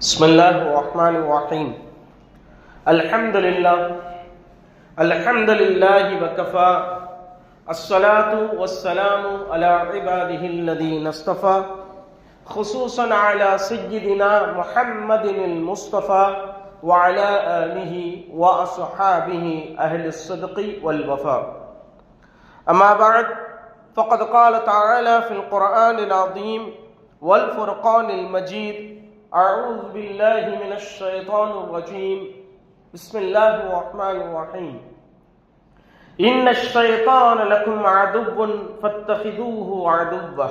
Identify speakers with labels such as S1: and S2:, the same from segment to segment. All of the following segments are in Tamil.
S1: بسم الله الرحمن الرحيم. الحمد لله الحمد لله وكفى الصلاة والسلام على عباده الذين اصطفى. خصوصا على سيدنا محمد المصطفى وعلى آله وأصحابه أهل الصدق والوفاء. أما بعد فقد قال تعالى في القرآن العظيم والفرقان المجيد أعوذ بالله من الشيطان الرجيم. بسم الله الرحمن الرحيم. إن الشيطان لكم عدو فاتخذوه عدوه.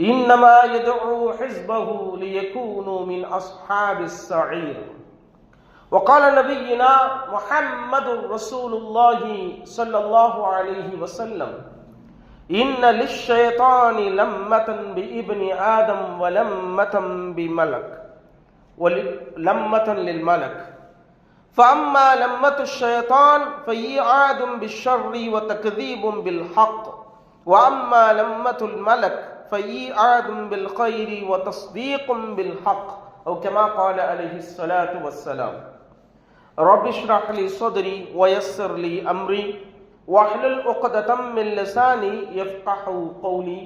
S1: إنما يدعو حزبه ليكونوا من أصحاب السعير. وقال نبينا محمد رسول الله صلى الله عليه وسلم إن للشيطان لمة بإبن آدم ولمة بملك. ولمة للملك. فأما لمة الشيطان فإيعاد بالشر وتكذيب بالحق. وأما لمة الملك فإيعاد بالخير وتصديق بالحق. أو كما قال عليه الصلاة والسلام. رب اشرح لي صدري ويسر لي أمري. واحلل عقدة من لساني يفقه قولي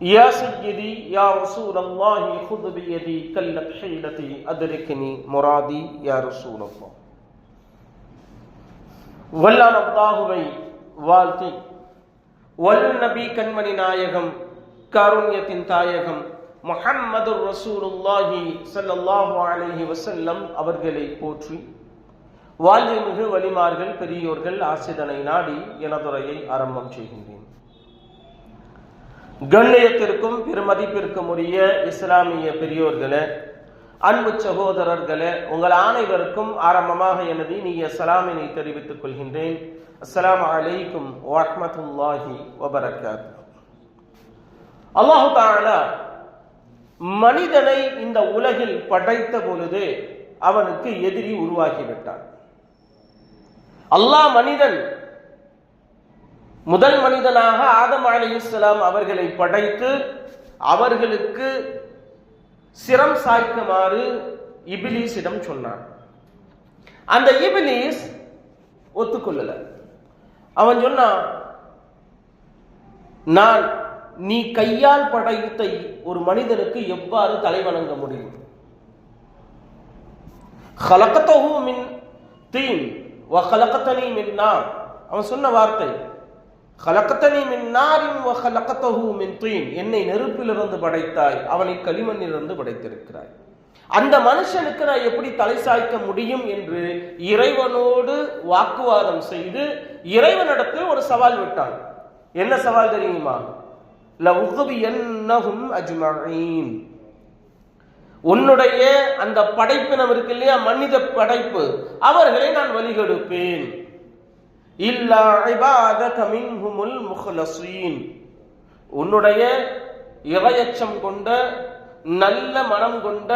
S1: يا سيدي يا رسول الله خذ بيدي كلت حيلتي أدركني مرادي يا رسول الله வல்லான் அல்லாஹுவை வாழ்த்தி வல் நபி கண்மணி நாயகம் காருண்யத்தின் தாயகம் முஹம்மது ரசூலுல்லாஹி ஸல்லல்லாஹு அலைஹி வஸல்லம் அவர்களை போற்றி வாழ்வுமிகு வலிமார்கள் பெரியோர்கள் ஆசிதனை நாடி எனதுரையை ஆரம்பம் செய்கின்றேன். கண்ணியத்திற்கும் பெருமதிப்பிற்கும் உரிய இஸ்லாமிய பெரியோர்களே அன்பு சகோதரர்களே உங்கள் அனைவருக்கும் ஆரம்பமாக எனது இனிய சலாமினை தெரிவித்துக் கொள்கின்றேன். அஸ்லாம் அலைக்கும் வரஹ்மத்துல்லாஹி வபரகாத் அல்லாஹு தாலா மனிதனை இந்த உலகில் படைத்த பொழுது அவனுக்கு எதிரி உருவாகிவிட்டான். அல்லாஹ் மனிதன் முதல் மனிதனாக ஆதம் அலி இஸ்லாம் அவர்களை படைத்து அவர்களுக்கு சிரம் சாய்க்குமாறு இபிலீஸிடம் சொன்னான். அந்த இபிலீஸ் ஒத்துக்கொள்ளல. அவன் சொன்னான் நான் நீ கையால் படைத்த ஒரு மனிதனுக்கு எவ்வாறு தலைவணங்க முடியும்? மின் தீன். வ ஹலக்கத்தனி மின்னா அவன் சொன்ன வார்த்தை கலக்கத்தனி மின் நாரின் வ கலக்கத்தகு மின் தீன். என்னை நெருப்பிலிருந்து படைத்தாய் அவனை களிமண்ணிலிருந்து படைத்திருக்கிறாய். அந்த மனுஷனுக்கு நான் எப்படி தலை சாய்க்க முடியும் என்று இறைவனோடு வாக்குவாதம் செய்து இறைவனிடத்தில் ஒரு சவால் விட்டான். என்ன சவால் தெரியுமா? லவ்ஹுபியன்னஹும் அஜ்மஈன் உன்னுடைய அந்த படைப்பினம் இருக்கு இல்லையா? மனித படைப்பு. அவர்களை நான் வழிகெடுப்பேன். உன்னுடைய இரையச்சம் கொண்ட நல்ல மனம் கொண்ட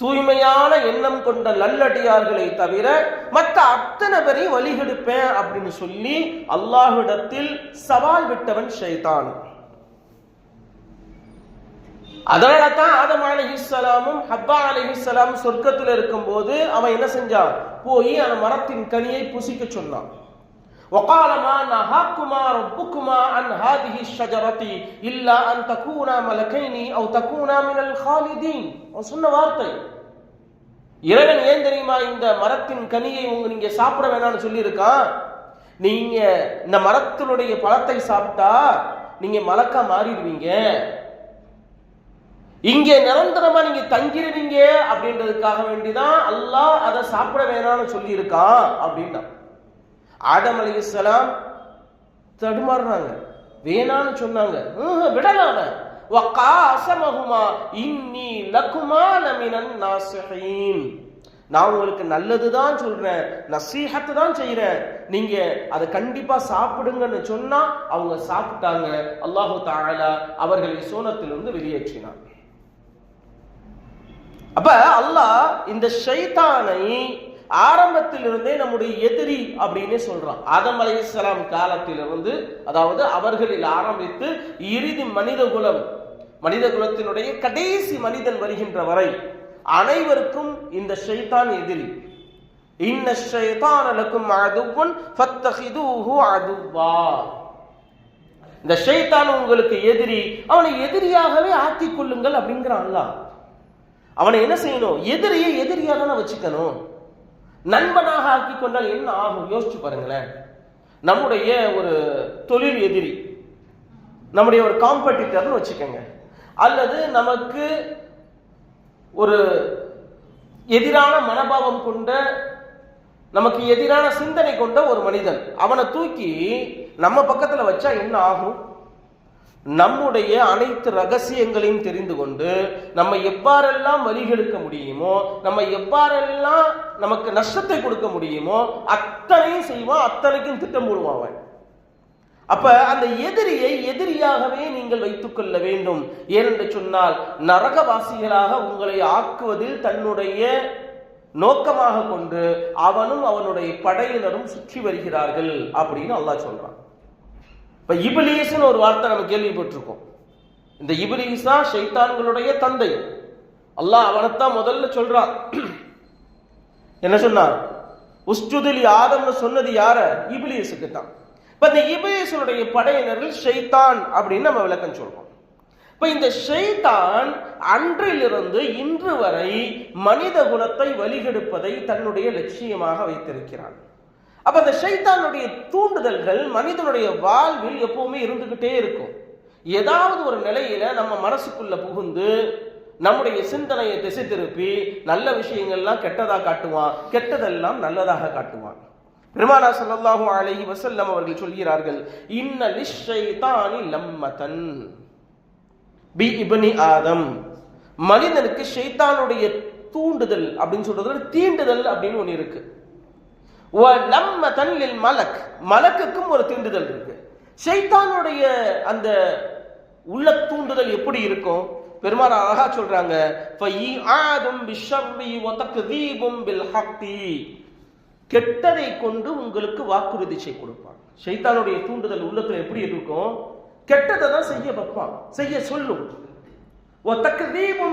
S1: தூய்மையான எண்ணம் கொண்ட நல்லடியார்களை தவிர மற்ற அத்தனை பேரையும் வழிகெடுப்பேன் அப்படின்னு சொல்லி அல்லாஹிடத்தில் சவால் விட்டவன் ஷைதான் அதனால தான் ஆதம் அலிஹிஸ்ஸலாமும் ஹப்பா அலிஹிஸ்ஸலாம் சொர்க்கத்தில் இருக்கும்போது அவன் என்ன செஞ்சான் போய் அந்த மரத்தின் கனியை புசிக்க சொன்னான் وقال ما نهاكما ربكما عن هذه الشجرة إلا أن تكونا ملكين أو تكونا من الخالدين அவன் சொன்ன வார்த்தை இறைவன் ஏன் தெரியுமா இந்த மரத்தின் கனியை உங்க நீங்க சாப்பிட வேணாம்னு சொல்லியிருக்கான் நீங்க இந்த மரத்தினுடைய பழத்தை சாப்பிட்டா நீங்க மலக்கா மாறிடுவீங்க இங்கே நிரந்தரமா நீங்க தங்கிருவீங்க அப்படின்றதுக்காக வேண்டிதான் அல்லாஹ் அதை சாப்பிட வேணாம்னு சொல்லியிருக்கான் அப்படின்னா. ஆடம் அலி இஸ்லாம் தடுமாறுறாங்க வேணான்னு சொன்னாங்க. விடலாம் இன்னி லகுமா லமினன் நாசிஹீன். நான் உங்களுக்கு நல்லதுதான் சொல்றேன் நசீகத்து தான் செய்யறேன் நீங்க அதை கண்டிப்பா சாப்பிடுங்கன்னு சொன்னா அவங்க சாப்பிட்டாங்க. அல்லாஹு தாலா அவர்களை சோனத்திலிருந்து வெளியேற்றினான். அப்ப அல்லாஹ் இந்த ஷைத்தானை ஆரம்பத்திலிருந்தே நம்முடைய எதிரி அப்படின்னு சொல்றான். ஆதம் அலைஹிஸ்ஸலாம் காலத்திலிருந்து அதாவது அவர்களில் ஆரம்பித்து இறுதி மனித குலம் மனித குலத்தினுடைய கடைசி மனிதன் வருகின்ற வரை அனைவருக்கும் இந்த ஷைத்தான் எதிரி. இன்ன ஷைத்தான் லக்கும் அதுவன் ஃபத்தஹிதூஹு அதுவா இந்த ஷைத்தான் உங்களுக்கு எதிரி அவனை எதிரியாகவே ஆக்கிக் கொள்ளுங்கள் அப்படிங்கிறான் அல்லாஹ். அவனை என்ன செய்யணும்? எதிரியை எதிரியாக தானே வச்சுக்கணும். நண்பனாக ஆக்கி கொண்டால் என்ன ஆகும்? யோசிச்சு பாருங்களேன். நம்முடைய ஒரு தொழில் எதிரி நம்முடைய ஒரு காம்படிட்டர்னு வச்சுக்கோங்க. அல்லது நமக்கு ஒரு எதிரான மனபாவம் கொண்ட நமக்கு எதிரான சிந்தனை கொண்ட ஒரு மனிதன். அவனை தூக்கி நம்ம பக்கத்தில் வச்சா என்ன ஆகும்? நம்முடைய அனைத்து ரகசியங்களையும் தெரிந்து கொண்டு நம்ம எவ்வாறெல்லாம் வழிகெடுக்க முடியுமோ நம்ம எவ்வாறெல்லாம் நமக்கு நஷ்டத்தை கொடுக்க முடியுமோ அத்தனையும் செய்வான் அத்தனைக்கும் திட்டம் போடுவான் அவன். அப்ப அந்த எதிரியை எதிரியாகவே நீங்கள் வைத்துக் கொள்ள வேண்டும். ஏனென்று சொன்னால் நரகவாசிகளாக உங்களை ஆக்குவதில் தன்னுடைய நோக்கமாக கொண்டு அவனும் அவனுடைய படையினரும் சுற்றி வருகிறார்கள் அப்படின்னு அல்லாஹ் சொல்றான். இப்போ இபிலீஸ்னு ஒரு வார்த்தை நம்ம கேள்விப்பட்டிருக்கோம். இந்த இபிலீஸ் தான் ஷைத்தான்களுடைய தந்தை. அல்லாஹ் அவனைத்தான் முதல்ல சொல்றான். என்ன சொன்னார் உஸ்துதில் ஆதம்னு சொன்னது யார? இபிலியஸுக்கு தான் இப்போ இந்த இபிலியஸுடைய படையினர்கள் ஷைத்தான் அப்படின்னு நம்ம விளக்கம் சொல்றோம். இப்போ இந்த ஷைத்தான் அன்றிலிருந்து இன்று வரை மனித குலத்தை வழிகெடுப்பதை தன்னுடைய லட்சியமாக வைத்திருக்கிறான். அப்ப அந்த ஷைத்தானுடைய தூண்டுதல்கள் மனிதனுடைய வாழ்வில் எப்பவுமே இருந்துகிட்டே இருக்கும். ஏதாவது ஒரு நிலையில நம்ம மனசுக்குள்ள புகுந்து நம்முடைய சிந்தனையை திசை திருப்பி நல்ல விஷயங்கள்லாம் கெட்டதாக காட்டுவான் கெட்டதெல்லாம் நல்லதாக காட்டுவான். பெருமானா சல்லாஹூ அலஹி வசல்லம் அவர்கள் சொல்கிறார்கள் இன்ன லிஷ்ஷைத்தானி லம்மதன் பி இபனி ஆதம். மனிதனுக்கு ஷைத்தானுடைய தூண்டுதல் அப்படின்னு சொல்றது தீண்டுதல் அப்படின்னு ஒன்று இருக்கு. நம்ம லில் மலக். மலக்குக்கும் ஒரு தீண்டுதல் இருக்கு. ஷைத்தானுடைய அந்த உள்ள தூண்டுதல் எப்படி இருக்கும்? பெருமாள் அழகா சொல்றாங்க கெட்டதை கொண்டு உங்களுக்கு வாக்குறுதி செய்ய கொடுப்பான். ஷைத்தானுடைய தூண்டுதல் உள்ளத்துல எப்படி இருக்கும்? கெட்டதை தான் செய்ய வைப்பான். செய்ய சொல்லும்.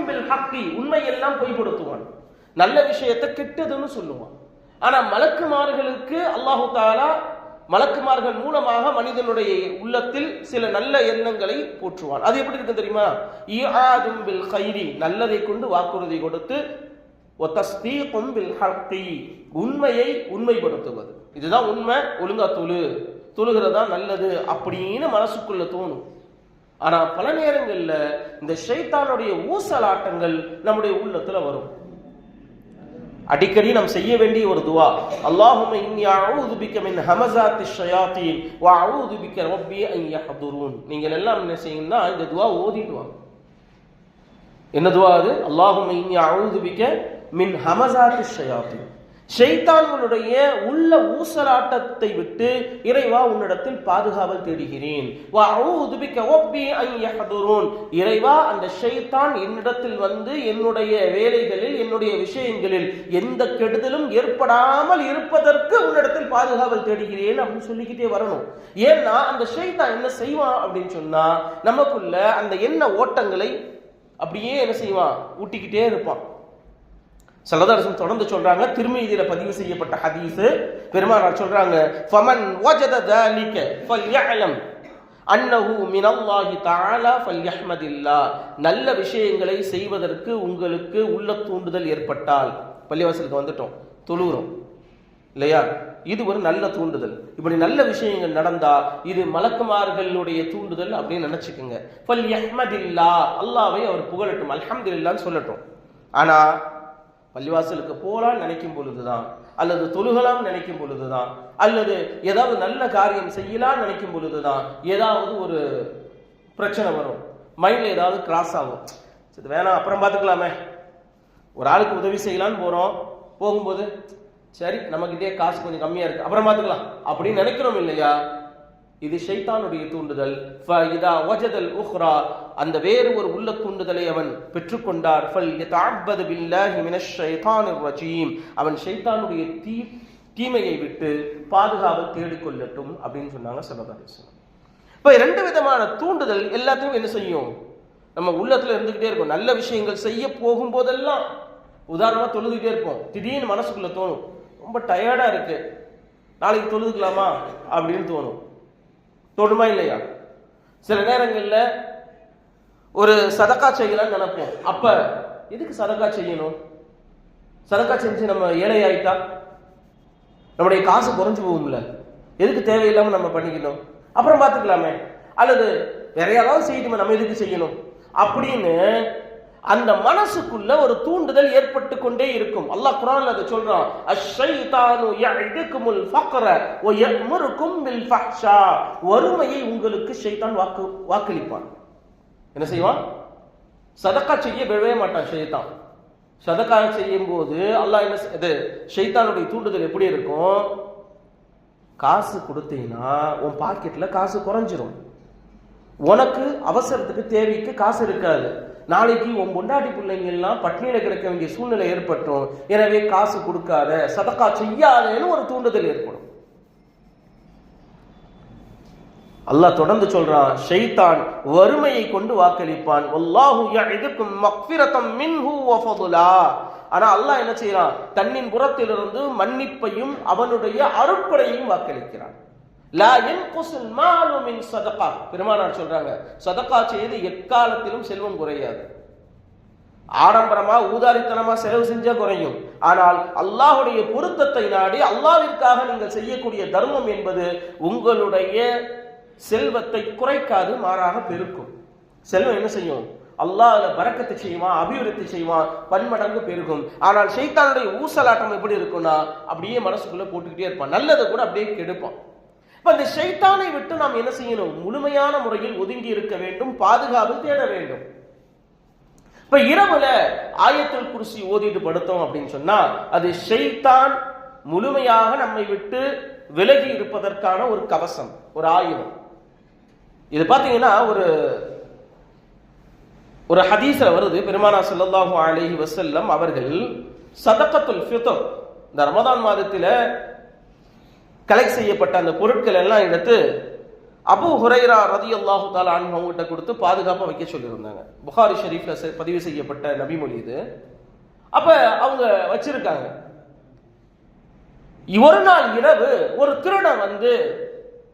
S1: பில் உண்மையெல்லாம் பொய்படுத்துவான் நல்ல விஷயத்தை கெட்டதுன்னு சொல்லுவான். ஆனா மலக்குமார்களுக்கு அல்லாஹு தாலா மலக்குமார்கள் மூலமாக மனிதனுடைய உள்ளத்தில் சில நல்ல எண்ணங்களை போற்றுவான். அது எப்படி இருக்கு தெரியுமா? ஈஆதும் பில் கைரி நல்லதை கொண்டு வாக்குறுதி கொடுத்து உண்மையை உண்மைப்படுத்துவது. இதுதான் உண்மை ஒழுங்கா தொழு தொழுகிறதா நல்லது அப்படின்னு மனசுக்குள்ள தோணும். ஆனா பல நேரங்களில் இந்த ஷைத்தானுடைய ஊசலாட்டங்கள் நம்முடைய உள்ளத்துல வரும். அடிக்கடி நாம் செய்ய வேண்டிய ஒரு துவா. அல்லாஹும்ம இன்னி அஊது பிக்க மின் ஹமஸாத்தி ஷயாத்தீன் வ அஊது பிக்க ரப்பி அன் யஹ்துரூன். நீங்கள் எல்லாம் என்ன செய்யுங்கன்னா இந்த துவா ஓதிட்டு வாங்க. என்ன துவா அது? அல்லாஹும்ம இன்னி அஊது பிக்க மின் ஹமஸாத்தி ஷயாத்தீன். ஷைத்தான்களுடைய உள்ள ஊசலாட்டத்தை விட்டு இறைவா உன்னிடத்தில் பாதுகாவல் தேடுகிறேன். இறைவா அந்த ஷைத்தான் என்னிடத்தில் வந்து என்னுடைய வேலைகளில் என்னுடைய விஷயங்களில் எந்த கெடுதலும் ஏற்படாமல் இருப்பதற்கு உன்னிடத்தில் பாதுகாவல் தேடுகிறேன் அப்படின்னு சொல்லிக்கிட்டே வரணும். ஏன்னா அந்த ஷைத்தான் என்ன செய்வான் அப்படின்னு சொன்னா நமக்குள்ள அந்த எண்ண ஓட்டங்களை அப்படியே என்ன செய்வான் ஊட்டிக்கிட்டே இருப்பான். சல்லதாரசம் தொடர்ந்து சொல்றாங்க. திருமீதியில பதிவு செய்யப்பட்ட ஹதீஸ். பெருமானார் சொல்றாங்க? ஃபமன் வஜத தாலிக ஃபல்யஅலம் அன்னஹு மினல்லாஹி தஆலா ஃபல்யஹ்மதில்லா நல்ல விஷயங்களை செய்வதற்கு உங்களுக்கு உள்ள தூண்டுதல் ஏற்பட்டால். பள்ளிவாசலுக்கு வந்துட்டோம். தொழுகிறோம். இல்லையா? இது ஒரு நல்ல தூண்டுதல். இப்படி நல்ல விஷயங்கள் நடந்தா இது மலக்குமார்களுடைய தூண்டுதல் அப்படின்னு நினைச்சுக்கோங்க. ஃபல் யஹ்மதில்லா அல்லாவை அவர் புகழட்டும். அல்ஹம்துலில்லான்னு சொல்லட்டும். ஆனா பள்ளிவாசலுக்கு போலான்னு நினைக்கும் பொழுதுதான் அல்லது தொழுகலாம் நினைக்கும் பொழுதுதான் அல்லது ஏதாவது நல்ல காரியம் செய்யலாம்னு நினைக்கும் பொழுதுதான் ஏதாவது ஒரு பிரச்சனை வரும். மைண்டில் ஏதாவது கிராஸ் ஆகும். சரி வேணாம் அப்புறம் பார்த்துக்கலாமே. ஒரு ஆளுக்கு உதவி செய்யலான்னு போகிறோம் போகும்போது சரி நம்மக்கிட்டே காசு கொஞ்சம் கம்மியாக இருக்குது அப்புறம் பார்த்துக்கலாம். அப்படின்னு நினைக்கிறோம் இல்லையா? இது ஷைத்தானுடைய தூண்டுதல். இதா ஓஜதல் உஹ்ரா. அந்த வேறு ஒரு உள்ள தூண்டுதலை அவன் பெற்றுக்கொண்டார். ஃபல் யதஅப்பது பில்லாஹி மினஷ் ஷைத்தானிர் ரஜீம். அவன் ஷைத்தானுடைய தீ தீமையை விட்டு பாதுகாவல் தேடிக்கொள்ளட்டும் அப்படின்னு சொன்னாங்க சல்லல்லாஹு இப்போ ரெண்டு விதமான தூண்டுதல். எல்லாத்தையும் என்ன செய்யும்? நம்ம உள்ளத்துல இருந்துகிட்டே இருக்கும். நல்ல விஷயங்கள் செய்ய போகும்போதெல்லாம் உதாரணமாக தொழுதுகிட்டே இருப்போம். திடீர்னு மனசுக்குள்ள தோணும். ரொம்ப டயர்டா இருக்கு. நாளைக்கு தொழுதுக்கலாமா? அப்படின்னு தோணும். தோணுமா இல்லையா? சில நேரங்களில் ஒரு சதக்கா செய்யலாம்னு நினைப்போம். அப்ப எதுக்கு சதக்கா செய்யணும்? சதக்கா செஞ்சு நம்ம ஏழை ஆயிட்டா? நம்முடைய காசு குறைஞ்சு போகும்ல. எதுக்கு தேவையில்லாம நம்ம பண்ணிக்கணும்? அப்புறம் பார்த்துக்கலாமே. அல்லது வேற யாராவது செய்யணுமே நம்ம எதுக்கு செய்யணும்? அப்படின்னு அந்த மனசுக்குள்ள ஒரு தூண்டுதல் ஏற்பட்டு கொண்டே இருக்கும். அல்லாஹ் குரான் அதை சொல்றான் அஷ்ஷைதானு யஇதுகுமுல் ஃபக்ர வ யஅமுருக்கும் பில் ஃபஹ்ஷா. வறுமையை உங்களுக்கு ஷைத்தான் வாக்கு வாக்களிப்பான். என்ன செய்வான்? சதக்கா செய்ய விழவே மாட்டான் ஷைத்தான். சதக்கா செய்யும் போது அல்லாஹ் என்ன செய்- இது ஷைத்தானுடைய தூண்டுதல் எப்படி இருக்கும்? காசு கொடுத்தீங்கன்னா உன் பாக்கெட்ல காசு குறைஞ்சிரும். உனக்கு அவசரத்துக்கு தேவைக்கு காசு இருக்காது. நாளைக்கு உன் பொண்டாட்டி பிள்ளைங்க எல்லாம் கிடக்க வேண்டிய சூழ்நிலை ஏற்பட்டும். எனவே காசு கொடுக்காத சதக்கா செய்யாதேன்னு ஒரு தூண்டுதல் ஏற்படும். அல்லாஹ் தொடர்ந்து சொல்றான் ஷைத்தான் வறுமையை கொண்டு வாக்களிப்பான். ஆனா அல்லாஹ் என்ன செய்யறான்? தன்னின் புறத்திலிருந்து மன்னிப்பையும் அவனுடைய அருட்படையையும் வாக்களிக்கிறான். லா யன்குசுல் மாலு மின் சதகா பெருமானார் சொல்றாங்க சதகா செய்து எக்காலத்திலும் செல்வம் குறையாது. ஆடம்பரமா ஊதாரித்தனமா செலவு செஞ்சா குறையும். ஆனால் அல்லாஹ்வுடைய பொருத்தத்தை நாடி அல்லாவிற்காக நீங்கள் செய்யக்கூடிய தர்மம் என்பது உங்களுடைய செல்வத்தை குறைக்காது மாறாக பெருக்கும். செல்வம் என்ன செய்யும்? அல்லாஹ் அதுல பறக்கத்தை செய்வான் அபிவிருத்தி செய்வான் பன்மடங்கு பெருகும். ஆனால் சைத்தானுடைய ஊசலாட்டம் எப்படி இருக்கும்னா அப்படியே மனசுக்குள்ள போட்டுக்கிட்டே இருப்பான். நல்லதை கூட அப்படியே கெடுப்பான். இப்ப இந்த ஷைத்தானை விட்டு நாம் என்ன செய்யணும்? முழுமையான முறையில் ஒதுங்கி இருக்க வேண்டும் பாதுகாப்பு தேட வேண்டும். இப்ப இரவுல ஆயத்தில் குருசி ஓதிட்டு படுத்தோம் அப்படின்னு சொன்னா அது ஷைத்தான் முழுமையாக நம்மை விட்டு விலகி இருப்பதற்கான ஒரு கவசம் ஒரு ஆயுதம். இது பாத்தீங்கன்னா ஒரு ஒரு ஹதீஸ்ல வருது. பெருமானா ஸல்லல்லாஹு அலைஹி வசல்லம் அவர்கள் சதக்கத்துல் ஃபித்தர் இந்த ரமதான் மாதத்தில் கலெக்ட் செய்யப்பட்ட அந்த பொருட்கள் எல்லாம் எடுத்து அபு ஹுரைரா ரதியல்லாஹு தாலா அன்ஹு அவங்ககிட்ட கொடுத்து பாதுகாப்பாக வைக்க சொல்லியிருந்தாங்க. புகாரி ஷெரீஃபில் பதிவு செய்யப்பட்ட நபிமொழி இது. அப்போ அவங்க வச்சிருக்காங்க. ஒரு நாள் இரவு ஒரு திருடன் வந்து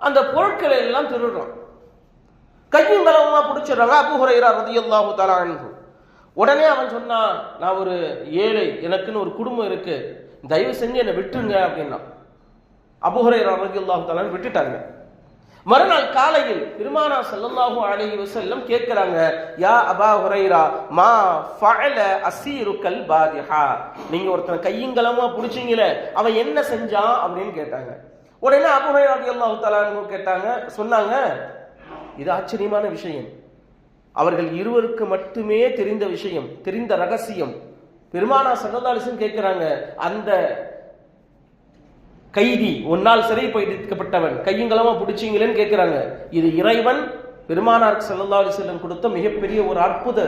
S1: அந்த பொருட்களை எல்லாம் திருடுறான். கையும் களவுமா பிடிச்சிடுறாங்க அபு ஹுரைரா ரதியல்லாஹு தாலா அன்ஹு. உடனே அவன் சொன்னான் நான் ஒரு ஏழை எனக்குன்னு ஒரு குடும்பம் இருக்கு. தயவு செஞ்சு என்னை விட்டுருங்க அப்படின்னா அபு ஹுரைரா தாலான்னு விட்டுட்டாங்க. மறுநாள் காலையில் பெருமானா ஸல்லல்லாஹு அழகி செல்லும் கேட்கிறாங்க யா அபா ஹுரைரா மா ஃபஅல அசீருக்கல் பாதிஹா. நீங்க ஒருத்தனை கையங்களமா புடிச்சீங்களே அவன் என்ன செஞ்சான் அப்படின்னு கேட்டாங்க. உடனே அபு ஹுரைரா ரலியல்லாஹு தலான்னு கேட்டாங்க சொன்னாங்க இது ஆச்சரியமான விஷயம். அவர்கள் இருவருக்கு மட்டுமே தெரிந்த விஷயம் தெரிந்த ரகசியம். பெருமானா ஸல்லல்லாஹு அலைஹி கேட்கிறாங்க அந்த கைதி ஒன்னால் சிறைப்படுத்தப்பட்டவன் கையுங்களமா பிடிச்சீங்களேன்னு கேட்கிறாங்க. இது இறைவன் பெருமானார் ஸல்லல்லாஹு அலைஹி கொடுத்த மிகப்பெரிய ஒரு அற்புத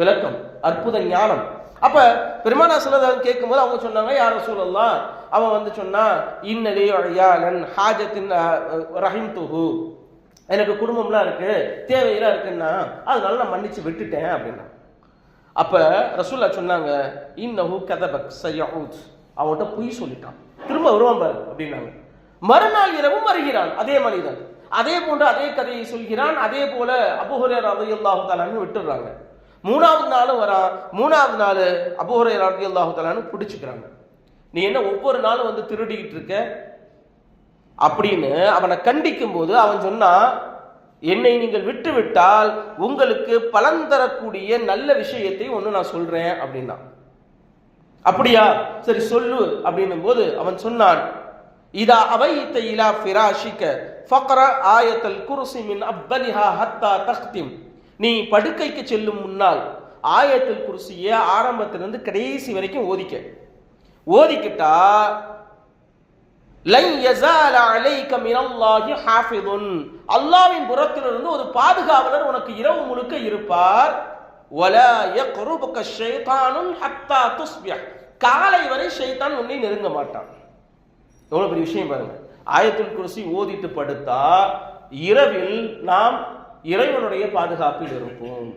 S1: விளக்கம் அற்புத ஞானம். அப்ப பெருமானா ஸல்லல்லாஹு கேட்கும்போது அவங்க சொன்னாங்க யார் சூழல்லாம் அவன் வந்து சொன்னா இன்னலி யாலன் ஹாஜத்தின் ரஹிம்துஹு. எனக்கு குடும்பம்லாம் இருக்கு தேவையெல்லாம் இருக்குன்னா அதனால நான் மன்னிச்சு விட்டுட்டேன் அப்படின்னா. அப்ப ரசூல்லா சொன்னாங்க இன்னஹு கதபக் சயஊத் அவன்கிட்ட பொய் சொல்லிட்டான். திரும்ப வருவான் பாரு அப்படின்னாங்க. மறுநாள் இரவும் வருகிறான் அதே மனிதன். அதே போன்று அதே கதையை சொல்கிறான் அதே போல அபுஹுரேர் ரலியல்லாஹு தஆலான்னு விட்டுடுறாங்க. மூணாவது நாளும் வரான் மூணாவது நாள் அபுஹுரேர் ரலியல்லாஹு தஆலான்னு பிடிச்சிக்கிறாங்க. நீ என்ன ஒவ்வொரு நாளும் வந்து திருடிக்கிட்டு இருக்க? அப்படின்னு அவனை கண்டிக்கும் போது அவன் சொன்னான் என்னை நீங்கள் விட்டு விட்டால் உங்களுக்கு பலன் தரக்கூடிய நல்ல விஷயத்தை ஒன்று நான் சொல்றேன் அப்படின்னா. அப்படியா? சரி சொல்லு அப்படின்னும் போது அவன் சொன்னான் இதா அவைத்த இலா ஃபிராஷிக ஃபக்ர ஆயத்தல் குருசி மின் அப்பலிஹா ஹத்தா தக்திம் நீ படுக்கைக்கு செல்லும் முன்னால் ஆயத்தல் குருசிய ஆரம்பத்திலிருந்து கடைசி வரைக்கும் ஓதிக்க. ஓதிக்கிட்டா லை யஸால அலைக மினல்லாஹி ஹாஃபிதுன். அல்லாஹ்வின் புறத்திலிருந்து ஒரு பாதுகாவலர் உனக்கு இரவு முழுக்க இருப்பார். ஒலா யக்ருபுக ஷைத்தானும் ஹத்தா துஸ்பியா காலை வரை ஷைத்தான் உன்னை நெருங்க மாட்டான். எவ்வளோ பெரிய விஷயம் பாருங்க. ஆயத்துல் குருசி ஓதிட்டு படுத்தா இரவில் நாம் இறைவனுடைய பாதுகாப்பில் இருப்போம்.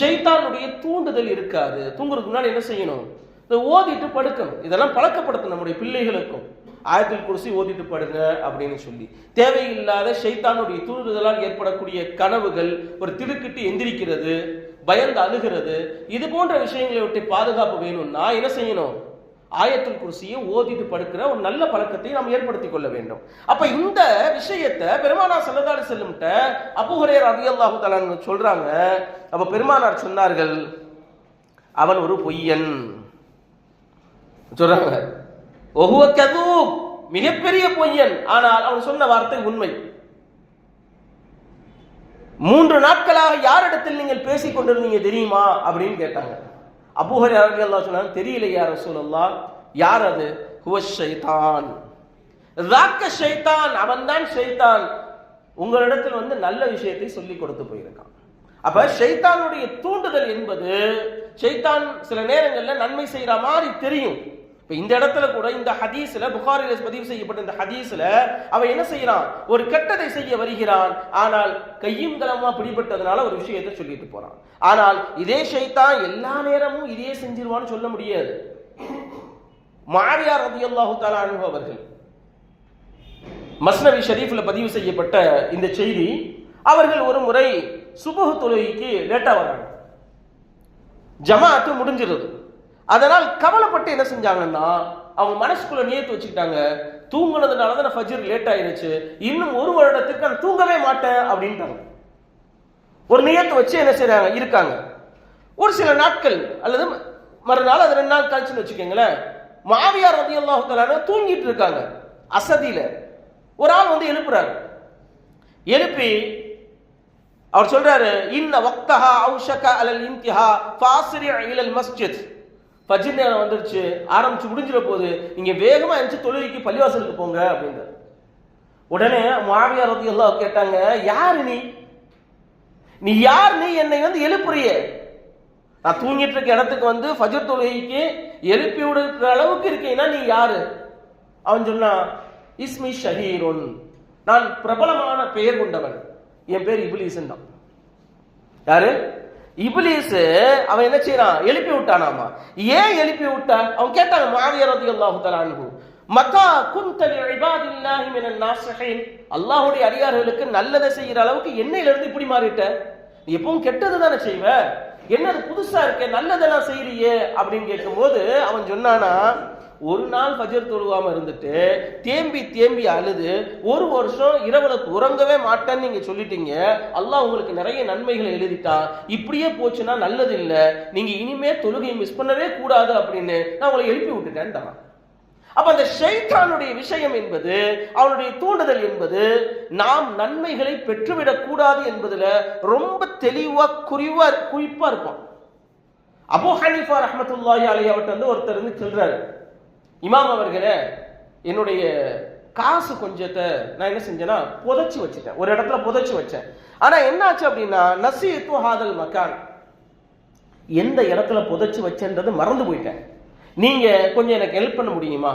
S1: ஷைத்தானுடைய தூண்டுதல் இருக்காது. தூங்குறதுக்கு முன்னாடி என்ன செய்யணும்? இதை ஓதிட்டு படுக்கணும். இதெல்லாம் பழக்கப்படுத்தணும் நம்முடைய பிள்ளைகளுக்கும். ஆயத்தில் குடிசி ஓதிட்டு படுங்க அப்படின்னு சொல்லி. தேவையில்லாத ஷைத்தானுடைய தூண்டுதலால் ஏற்படக்கூடிய கனவுகள் ஒரு திடுக்கிட்டு எந்திரிக்கிறது. பயந்து அழுகிறது. இது போன்ற விஷயங்களை விட்டு பாதுகாப்பு வேணும்னா என்ன செய்யணும்? ஆயத்தில் குருசியை ஓதிட்டு படுக்கிற ஒரு நல்ல பழக்கத்தை நாம் ஏற்படுத்திக் கொள்ள வேண்டும். அப்ப இந்த விஷயத்தை பெருமானார் சல்லதாரி செல்லும்ட்ட அபுஹரேர் ரலியல்லாஹு தலான்னு சொல்றாங்க. அப்ப பெருமானார் சொன்னார்கள் அவன் ஒரு பொய்யன். சொல்றாங்க. ஒஹுவ கதூப். மிகப்பெரிய பொய்யன். ஆனால் அவன் சொன்ன வார்த்தை உண்மை. மூன்று நாட்களாக யாரிடத்தில் நீங்கள் பேசிக் கொண்டிருந்தீங்க தெரியுமா? அப்படின்னு கேட்டாங்க. அபூஹர் எல்லாம் சொன்னாங்க தெரியல யார் ரசூலல்லா யார் அது? ஹுவ ஷைத்தான் ராக்க ஷைத்தான் அவன்தான் ஷைத்தான் உங்களிடத்தில் வந்து நல்ல விஷயத்தை சொல்லி கொடுத்து போயிருக்கான். அப்ப ஷைத்தானுடைய தூண்டுதல் என்பது ஷைத்தான் சில நேரங்கள்ல நன்மை செய்யற மாதிரி தெரியும். இப்ப இந்த இடத்துல கூட இந்த ஹதீஸ்ல புகாரில பதிவு செய்யப்பட்ட இந்த ஹதீஸ்ல அவன் என்ன செய்யறான்? ஒரு கெட்டதை செய்ய வருகிறான். ஆனால் கையும் கலமா பிடிபட்டதுனால ஒரு விஷயத்தை சொல்லிட்டு போறான். ஆனால் இதே ஷைத்தான் எல்லா நேரமும் இதே செஞ்சிருவான்னு சொல்ல முடியாது. மாரியார் ரதி அல்லாஹு தாலா அவர்கள் மஸ்னவி ஷரீஃப்ல பதிவு செய்யப்பட்ட இந்த செய்தி அவர்கள் ஒரு முறை சுபஹ் தொழுகைக்கு லேட்டா வராங்க. ஜமாத்து முடிஞ்சிருது. அதனால் கவலைப்பட்டு என்ன செஞ்சாங்கன்னா அவங்க மனசுக்குள்ள நியத்து வச்சுக்கிட்டாங்க தூங்குனதுனால தான் ஃபஜ்ர் லேட் ஆயிருச்சு இன்னும் ஒரு வருடத்துக்கு நான் தூங்கவே மாட்டேன் அப்படின்ட்டாங்க ஒரு நியத்தை வச்சு என்ன செய்யறாங்க இருக்காங்க. ஒரு சில நாட்கள் அல்லது மறுநாள் அது ரெண்டு நாள் கழிச்சுன்னு வச்சுக்கோங்களேன் மாவியார் ரதி அல்லாஹு தூங்கிட்டு இருக்காங்க அசதியில. ஒரு ஆள் வந்து எழுப்புறாரு. எழுப்பி அவர் சொல்றாரு இன்ன வக்தஹா அவுஷக அலல் இன்திஹா ஃபாஸ்ரி இலல் மஸ்ஜித். ஃபஜ்ர் நேரம் வந்துருச்சு ஆரம்பிச்சு முடிஞ்சிட போகுது நீங்க வேகமா எந்திரிச்சு தொழுகைக்கு பள்ளிவாசலுக்கு போங்க அப்படின்றார். உடனே மாவியார் வந்து எல்லாம் கேட்டாங்க யார் நீ? நீ யார்? நீ என்னை வந்து எழுப்புறிய? நான் தூங்கிட்டு இருக்க இடத்துக்கு வந்து ஃபஜர் தொழுகைக்கு எழுப்பி விடுற அளவுக்கு இருக்கீங்கன்னா நீ யாரு? அவன் சொன்னான் இஸ்மி ஷஹீருன். நான் பிரபலமான பெயர் கொண்டவன். என் பேர் இபிலிசன் தான் யாரு? இபிலிஸ் அவன் என்ன செய்யறான் எழுப்பி விட்டானாமா? ஏன் எழுப்பி விட்டான்? அவன் கேட்டாங்க மாவியர் ரலியல்லாஹு தஆலா மத்தா குந்தலி லிஇபாதில்லாஹி மினன் நாஸிஹீன் அல்லாஹ்வுடைய அடியார்களுக்கு நல்லதை செய்யற அளவுக்கு என்னையில இருந்து இப்படி மாறிட்ட. நீ எப்பவும் கெட்டது தானே செய்வ? என்னது புதுசா இருக்க நல்லதெல்லாம் செய்யறியே அப்படின்னு கேட்கும்போது அவன் சொன்னானா ஒரு நாள் ஃபஜர் தொழுவாம இருந்துட்டு தேம்பி தேம்பி அழுது ஒரு வருஷம் இரவுல உறங்கவே மாட்டேன்னு நீங்க சொல்லிட்டீங்க. அல்லாஹ் உங்களுக்கு நிறைய நன்மைகளை எழுதிட்டான் இப்படியே போச்சுன்னா நல்லது இல்ல நீங்க இனிமே தொழுகையை மிஸ் பண்ணவே கூடாது அப்படின்னு நான் உங்களை எழுப்பி விட்டுட்டேன்ட்டான் அப்ப அந்த ஷைத்தானுடைய விஷயம் என்பது அவனுடைய தூண்டுதல் என்பது நாம் நன்மைகளை பெற்றுவிடக் கூடாது என்பதுல ரொம்ப தெளிவா குறிவா குறிப்பா இருப்பான் அபு ஹனீஃபா ரஹமத்துல்லாஹி அலைஹி அவர்கிட்ட வந்து ஒருத்தர் வந்து சொல்றாரு. இமாம் அவர்களே என்னுடைய காசு கொஞ்சத்தை நான் என்ன செஞ்சேன்னா புதைச்சி வச்சுட்டேன். ஒரு இடத்துல புதைச்சி வச்சேன். ஆனா என்னாச்சு அப்படின்னா நசீத்து ஹாதல் மக்கான் எந்த இடத்துல புதைச்சி வச்சேன்றது மறந்து போயிட்டேன். நீங்க கொஞ்சம் எனக்கு ஹெல்ப் பண்ண முடியுமா?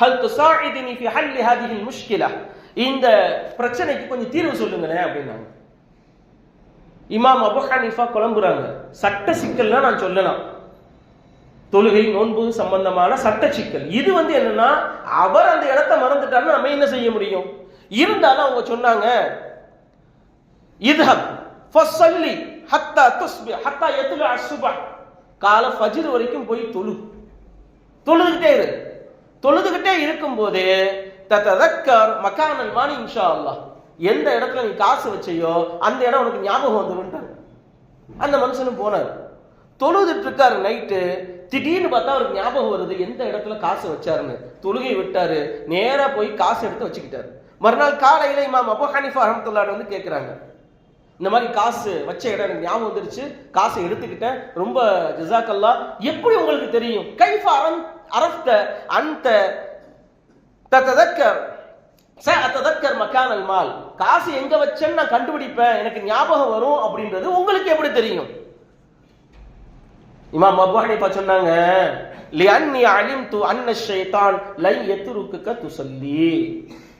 S1: ஹல் துசாஇதினி ஃபி ஹல்லி ஹாதிஹில் முஷ்கிலா. இந்த பிரச்சனைக்கு கொஞ்சம் தீர்வு சொல்லுங்களேன் அப்படின்னாங்க இமாம் அபு ஹனீஃபா குழம்புறாங்க. சட்ட சிக்கல்னா நான் சொல்லலாம். தொழுகை நோன்பு சம்பந்தமான சட்ட சிக்கல். இது வந்து என்னன்னா அவர் அந்த இடத்த மறந்துட்டாருன்னா நம்ம என்ன செய்ய முடியும்? இருந்தாலும் அவங்க சொன்னாங்க இதுஹப் ஃபஸ்ஸல்லி ஹத்தா துஸ்பி ஹத்தா எத்துல அசுபா கால ஃபஜ்ர் வரைக்கும் போய் தொழு. தொழுதுகிட்டே இரு. தொழுதுகிட்டே இருக்கும்போது தத்ததக்கர் மக்கானல் மானி இன்ஷா அல்லாஹ். எந்த இடத்துல நீ காசு வச்சையோ அந்த இடம் உனக்கு ஞாபகம் வந்துருன்ட்டாங்க அந்த மனுஷனும் போனார். தொழுதுட்டு இருக்காரு நைட்டு திடீர்னு பார்த்தா அவருக்கு ஞாபகம் வருது எந்த இடத்துல காசு வச்சாருன்னு. தொழுகை விட்டாரு நேராக போய் காசு எடுத்து வச்சுக்கிட்டாரு. மறுநாள் காலையில் இமாம் அபு ஹனிஃபா அஹமத்துல்லாடு வந்து கேட்குறாங்க இந்த மாதிரி காசு வச்ச இடம் எனக்கு ஞாபகம் வந்துருச்சு காசை எடுத்துக்கிட்டேன் ரொம்ப ஜிசாக்கல்லா எப்படி உங்களுக்கு தெரியும்? கைஃபா அரண் அரஃப்த அந்த தத்ததக்கர் ததக்கர் மக்கானல் மால். காசு எங்க வச்சேன்னு நான் கண்டுபிடிப்பேன் எனக்கு ஞாபகம் வரும் அப்படின்றது உங்களுக்கு எப்படி தெரியும்? இமாம் அபு ஹனீஃபா சொன்னாங்க லிஅன்னி அலிம்து அன்ன ஷைத்தான் லை யத்ருக்குக துஸல்லி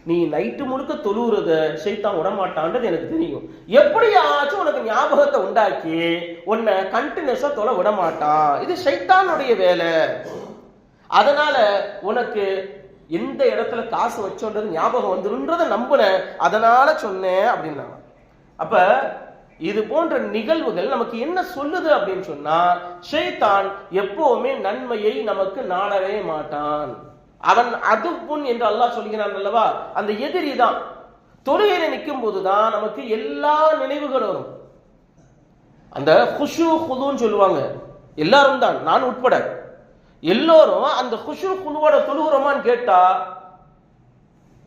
S1: நீ நைட்டு முழுக்க தொழுவுறத ஷைத்தான் விடமாட்டான்றது எனக்கு தெரியும். எப்படியாச்சும் உனக்கு ஞாபகத்தை உண்டாக்கி உன்னை கண்டினியூஸா தொலை விடமாட்டான். இது ஷைத்தானுடைய வேலை. அதனால உனக்கு எந்த இடத்துல காசு வச்சோன்றது ஞாபகம் வந்துருன்றதை நம்புனேன். அதனால சொன்னேன் அப்படின்னாங்க. அப்ப இது போன்ற நிகழ்வுகள் நமக்கு என்ன சொல்லுது அப்படின்னு சொன்னா ஷைத்தான் எப்பவுமே நன்மையை நமக்கு நாடவே மாட்டான். அவன் புண் என்று அல்லாஹ் சொல்கிறான் அல்லவா? அந்த எதிரி தான். தொழுகையில நிற்கும் போதுதான் நமக்கு எல்லா நினைவுகளும் வரும். அந்த குஷு குதுன்னு சொல்லுவாங்க. எல்லாரும் தான். நான் உட்பட. எல்லோரும் அந்த குஷு குழுவோட தொழுகிறோமான்னு கேட்டா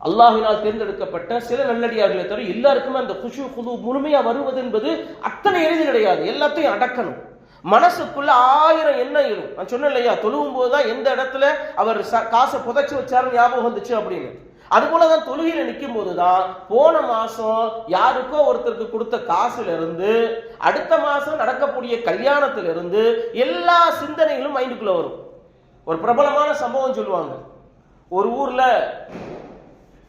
S1: அல்லாஹினால் தேர்ந்தெடுக்கப்பட்ட சில நல்லடியார்களை தவிர எல்லாருக்குமே அந்த குஷு குழு முழுமையா வருவது என்பது அத்தனை எளிது கிடையாது. எல்லாத்தையும் அடக்கணும். மனசுக்குள்ள ஆயிரம் எண்ணம் இருக்கும் நான் சொன்னேன் இல்லையா? தொழுவும் போதுதான் எந்த இடத்துல அவர் ச- காசை புதைச்சு வச்சாருன்னு ஞாபகம் வந்துச்சு அப்படின்னு. அது போலதான் தொழுகையில நிற்கும் போதுதான் போன மாசம் யாருக்கோ ஒருத்தருக்கு கொடுத்த காசுல இருந்து அடுத்த மாசம் நடக்கக்கூடிய கல்யாணத்துல இருந்து எல்லா சிந்தனைகளும் மைண்டுக்குள்ள வரும். ஒரு பிரபலமான சம்பவம் சொல்லுவாங்க. ஒரு ஊர்ல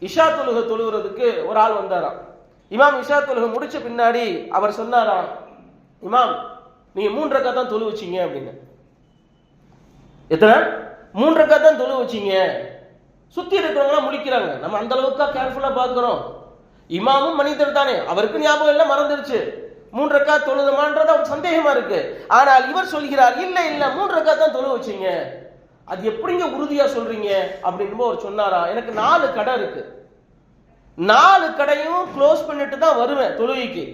S1: இஷா தொழுகை தொழுகிறதுக்கு ஒரு ஆள் வந்தாராம். இமாம் இஷா தொழுகை முடிச்ச பின்னாடி அவர் சொன்னாராம் இமாம் நீங்க மூன்று ரக்கா தான் தொழு வச்சீங்க அப்படின்னு. எத்தனை? மூன்று ரக்கா தான் தொழு வச்சீங்க. சுத்தி இருக்கிறவங்க முடிக்கிறாங்க நம்ம அந்த அளவுக்கா கேர்ஃபுல்லா பாக்குறோம் இமாமும் மனிதர் தானே. அவருக்கு ஞாபகம் இல்லை மறந்துருச்சு. மூன்று ரக்கா அவர் சந்தேகமா இருக்கு. ஆனால் இவர் சொல்கிறார் இல்ல இல்ல மூன்று ரக்கா தான் தொழு வச்சீங்க. அது எப்படிங்க உறுதியா சொல்றீங்க? அப்படின்னு அவர் சொன்னாரா எனக்கு நாலு கடை இருக்கு. நாலு கடையும் க்ளோஸ் பண்ணிட்டு தான் வருவேன் தொழுகைக்கு.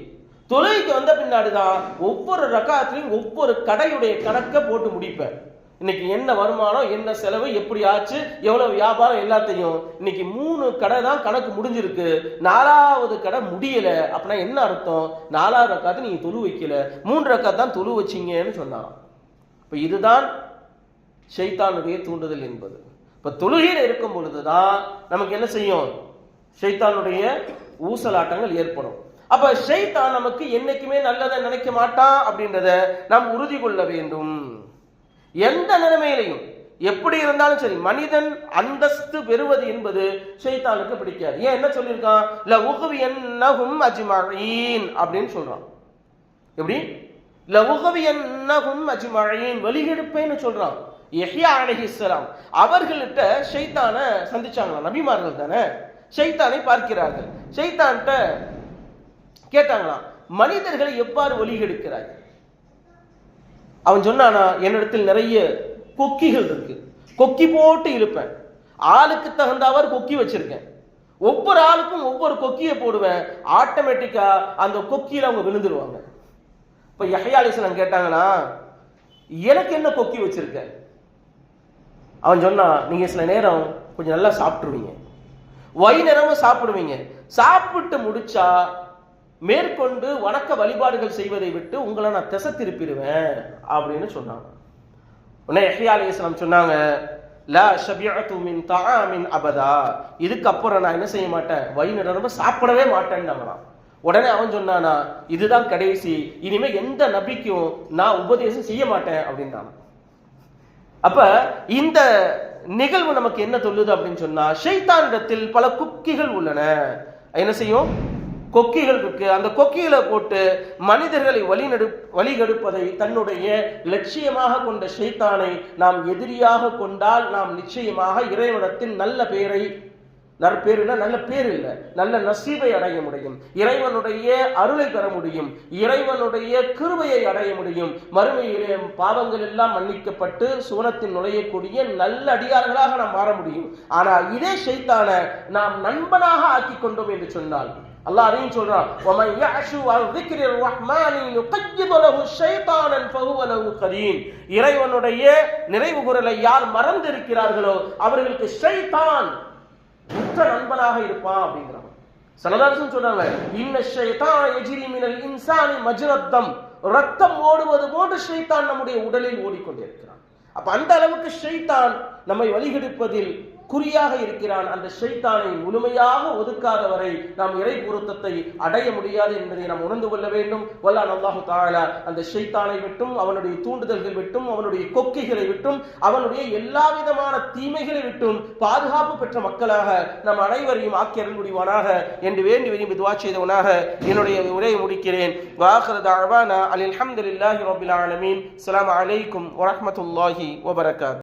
S1: தொழுகைக்கு வந்த பின்னாடி தான் ஒவ்வொரு ரகாத்துலையும் ஒவ்வொரு கடையுடைய கணக்கை போட்டு முடிப்பேன். இன்னைக்கு என்ன வருமானம் என்ன செலவு எப்படி ஆச்சு எவ்வளவு வியாபாரம் எல்லாத்தையும். இன்னைக்கு மூணு கடை தான் கணக்கு முடிஞ்சிருக்கு. நாலாவது கடை முடியல. அப்படின்னா என்ன அர்த்தம்? நாலாவது ரக்காத்து நீங்க தொழு வைக்கல. மூன்று ரக்கா தான் தொழு வச்சீங்கன்னு சொன்னான். இப்ப இதுதான் ஷைத்தானுடைய தூண்டுதல் என்பது. இப்ப தொழுகையில் இருக்கும் பொழுதுதான் நமக்கு என்ன செய்யும்? ஷைத்தானுடைய ஊசலாட்டங்கள் ஏற்படும். அப்ப ஷைத்தான் நமக்கு என்னைக்குமே நல்லதை நினைக்க மாட்டான் அப்படின்றத நாம் உறுதி கொள்ள வேண்டும். எந்த நிலைமையிலையும் எப்படி இருந்தாலும் சரி மனிதன் அந்தஸ்து பெறுவது என்பது ஷைத்தானுக்கு பிடிக்காது. ஏன் என்ன சொல்லியிருக்கான்? ல உகவி உகவியன்னஹும் அஜ்மஈன் அப்படின்னு சொல்றான். எப்படி? ல உகவி லவுகவியன்னஹும் அஜ்மஈன் வெளியெடுப்பேன்னு சொல்றான். எஹ்யா அலைஹிஸ்ஸலாம் அவர்கள்ட்ட ஷைத்தான சந்திச்சாங்களா நபிமார்கள் தானே? ஷைத்தானை பார்க்கிறார்கள். ஷைத்தான்ட்ட கேட்டாங்களாம் மனிதர்களை எவ்வாறு ஒலிகெடுக்கிறாய் அவன் சொன்னானா என்னிடத்தில் நிறைய கொக்கிகள் இருக்கு. கொக்கி போட்டு இருப்பேன் ஆளுக்கு தகுந்தவாறு கொக்கி வச்சிருக்கேன். ஒவ்வொரு ஆளுக்கும் ஒவ்வொரு கொக்கியை போடுவேன். ஆட்டோமேட்டிக்கா அந்த கொக்கியில அவங்க விழுந்துருவாங்க. இப்ப யஹ்யா கேட்டாங்கன்னா எனக்கு என்ன கொக்கி வச்சிருக்க? அவன் சொன்னான் நீங்க சில நேரம் கொஞ்சம் நல்லா சாப்பிட்டுருவீங்க. வை நேரமும் சாப்பிடுவீங்க. சாப்பிட்டு முடிச்சா மேற்கொண்டு வணக்க வழிபாடுகள் செய்வதை விட்டு உங்களை நான் திசை திருப்பிடுவேன் அப்படின்னு சொன்னாங்க. உடனே யஹ்யா அலைஹிஸ்ஸலாம் சொன்னாங்க லா ஷபியத்து மின் தஆமின் அபதா. இதுக்கப்புறம் நான் என்ன செய்ய மாட்டேன்? வயிறு நிரம்ப சாப்பிடவே மாட்டேன்னாங்களாம் உடனே அவன் சொன்னானா இதுதான் கடைசி. இனிமே எந்த நபிக்கும் நான் உபதேசம் செய்ய மாட்டேன். அப்படின்னான் அப்ப இந்த நிகழ்வு நமக்கு என்ன சொல்லுது அப்படின்னு சொன்னா ஷைத்தானிடத்தில் பல குக்கிகள் உள்ளன. என்ன செய்யும்? கொக்கிகள் இருக்கு. அந்த கொக்கிகளை போட்டு மனிதர்களை வழிநடு வழிகெடுப்பதை தன்னுடைய லட்சியமாக கொண்ட ஷைத்தானை நாம் எதிரியாக கொண்டால் நாம் நிச்சயமாக இறைவனத்தின் நல்ல பெயரை நற்பேருனா நல்ல பேர் இல்லை நல்ல நசீபை அடைய முடியும் இறைவனுடைய அருளை பெற முடியும் இறைவனுடைய கிருபையை அடைய முடியும் மறுமையிலே பாவங்கள் எல்லாம் மன்னிக்கப்பட்டு சுவனத்தில் நுழையக்கூடிய நல்ல அடியார்களாக நாம் மாற முடியும் ஆனால் இதே ஷைத்தான நாம் நண்பனாக ஆக்கி கொண்டோம் என்று சொன்னால் அல்லாஹ் அதையும் சொல்றான் وَمَنْ يَعْشُ عَنْ ذِكْرِ الرَّحْمَنِ نُقَيِّضْ لَهُ شَيْطَانًا فَهُوَ لَهُ قَرِينٌ இறைவனுடைய நிறைவு குரலை யார் மறந்திருக்கிறார்களோ அவர்களுக்கு ஷைத்தான் உற்ற நண்பனாக இருப்பான் அப்படிங்கிறான் சனதாசன் சொன்னாங்க இன்ன எஜிரி மினல் இன்சானி மஜ்ரத்தம். ரத்தம் ஓடுவது போன்று ஷைத்தான் நம்முடைய உடலில் ஓடிக்கொண்டிருக்கிறான். அப்ப அந்த அளவுக்கு ஷைத்தான் நம்மை வழிகெடுப்பதில் குறியாக இருக்கிறான். அந்த ஷைத்தானை முழுமையாக ஒதுக்காத வரை நாம் இறை பொருத்தத்தை அடைய முடியாது என்பதை நாம் உணர்ந்து கொள்ள வேண்டும். வல்லான் அல்லாஹு தாலா அந்த ஷைத்தானை விட்டும் அவனுடைய தூண்டுதல்கள் விட்டும் அவனுடைய கொக்கைகளை விட்டும் அவனுடைய எல்லா விதமான தீமைகளை விட்டும் பாதுகாப்பு பெற்ற மக்களாக நம் அனைவரையும் ஆக்கி அருள் முடிவானாக என்று வேண்டி விரும்பி துவா செய்தவனாக என்னுடைய உரையை முடிக்கிறேன். வாஹர் தாழ்வானா அலில் அஹமதுல்லாஹி ரபில் ஆலமீன். அலாம் அலைக்கும் வரமத்துல்லாஹி வபரகாத்.